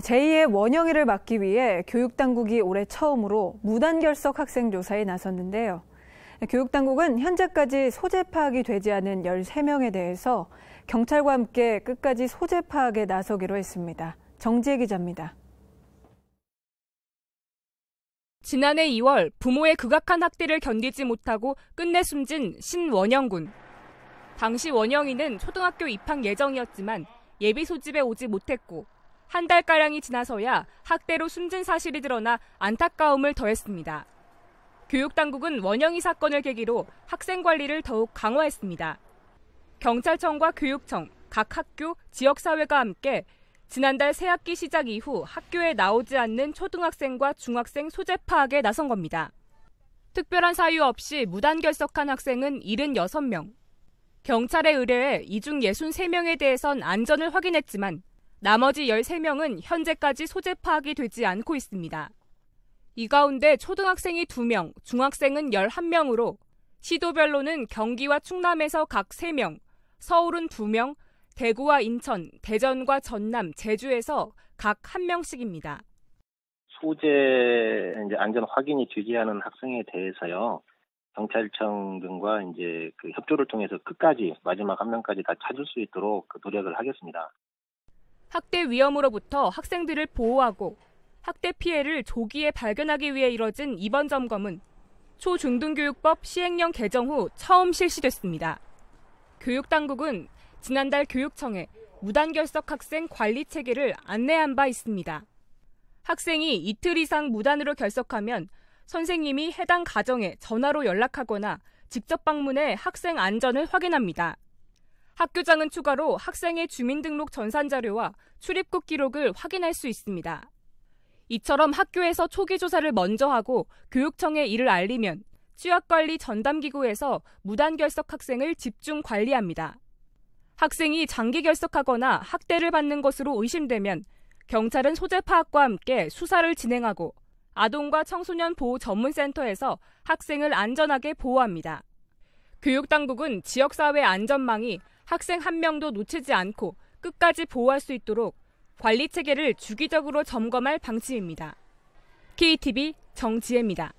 제2의 원영위를 막기 위해 교육당국이 올해 처음으로 무단결석 학생 조사에 나섰는데요. 교육당국은 현재까지 소재 파악이 되지 않은 13명에 대해서 경찰과 함께 끝까지 소재 파악에 나서기로 했습니다. 정지혜 기자입니다. 지난해 2월 부모의 극악한 학대를 견디지 못하고 끝내 숨진 신원영 군. 당시 원영이는 초등학교 입학 예정이었지만 예비 소집에 오지 못했고 한 달가량이 지나서야 학대로 숨진 사실이 드러나 안타까움을 더했습니다. 교육당국은 원영이 사건을 계기로 학생 관리를 더욱 강화했습니다. 경찰청과 교육청, 각 학교, 지역사회가 함께 지난달 새학기 시작 이후 학교에 나오지 않는 초등학생과 중학생 소재 파악에 나선 겁니다. 특별한 사유 없이 무단 결석한 학생은 76명. 경찰의 의뢰에 이중 63명에 대해선 안전을 확인했지만 나머지 13명은 현재까지 소재 파악이 되지 않고 있습니다. 이 가운데 초등학생이 2명, 중학생은 11명으로 시도별로는 경기와 충남에서 각 3명, 서울은 2명, 대구와 인천, 대전과 전남, 제주에서 각 1명씩입니다. 소재 이제 안전 확인이 되지 않은 학생에 대해서요. 경찰청 등과 이제 그 협조를 통해서 끝까지 마지막 한 명까지 다 찾을 수 있도록 그 노력을 하겠습니다. 학대 위험으로부터 학생들을 보호하고 학대 피해를 조기에 발견하기 위해 이뤄진 이번 점검은 초중등교육법 시행령 개정 후 처음 실시됐습니다. 교육당국은 지난달 교육청에 무단결석 학생 관리 체계를 안내한 바 있습니다. 학생이 이틀 이상 무단으로 결석하면 선생님이 해당 가정에 전화로 연락하거나 직접 방문해 학생 안전을 확인합니다. 학교장은 추가로 학생의 주민등록 전산 자료와 출입국 기록을 확인할 수 있습니다. 이처럼 학교에서 초기 조사를 먼저 하고 교육청에 이를 알리면 취약관리 전담기구에서 무단 결석 학생을 집중 관리합니다. 학생이 장기 결석하거나 학대를 받는 것으로 의심되면 경찰은 소재 파악과 함께 수사를 진행하고 아동과 청소년 보호 전문센터에서 학생을 안전하게 보호합니다. 교육당국은 지역사회 안전망이 학생 한 명도 놓치지 않고 끝까지 보호할 수 있도록 관리 체계를 주기적으로 점검할 방침입니다. KTV 정지혜입니다.